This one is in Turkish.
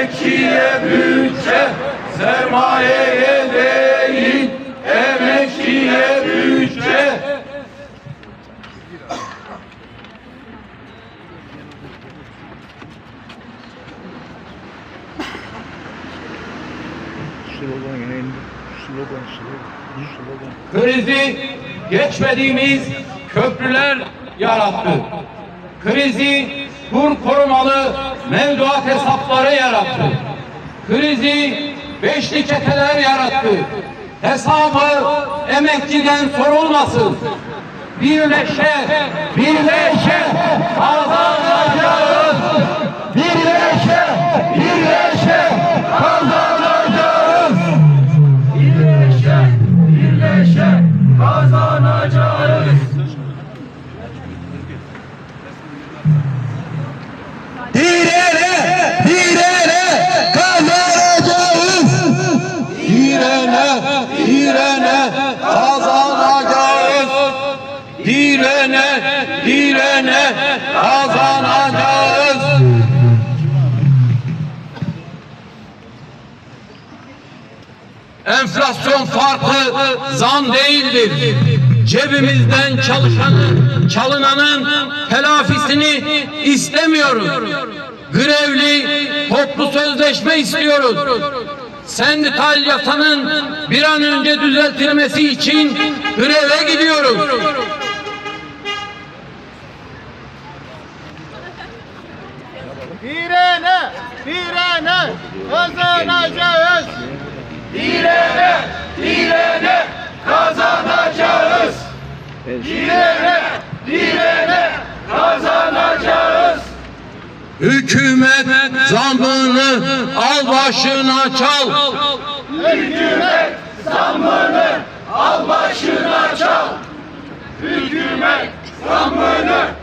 Emekçiye bütçe, sermayeye değil, emekçiye bütçe. slogan yine slogan, slogan. Krizi geçmediğimiz köprüler yarattı. Krizi kur korumalı mevduat hesapları yarattı. Krizi beşli çeteler yarattı. Hesabı emekçiden sorulmasın. Birleşe, birleşe kazanacağız. Birleşe, birleşe kazanacağız. Birleşe, birleşe kazanacağız. Kazanacağız. Enflasyon farkı zam değildir. Cebimizden çalışanın, çalınanın telafisini istemiyoruz. Grevli toplu sözleşme istiyoruz. Sendikal yasanın bir an önce düzeltilmesi için greve gidiyoruz. direne, direne kazanacağız. Direne, direne kazanacağız. Direne, direne kazanacağız. Hükümet zamını al başına çal. Hükümet zamını al başına çal. Hükümet zamını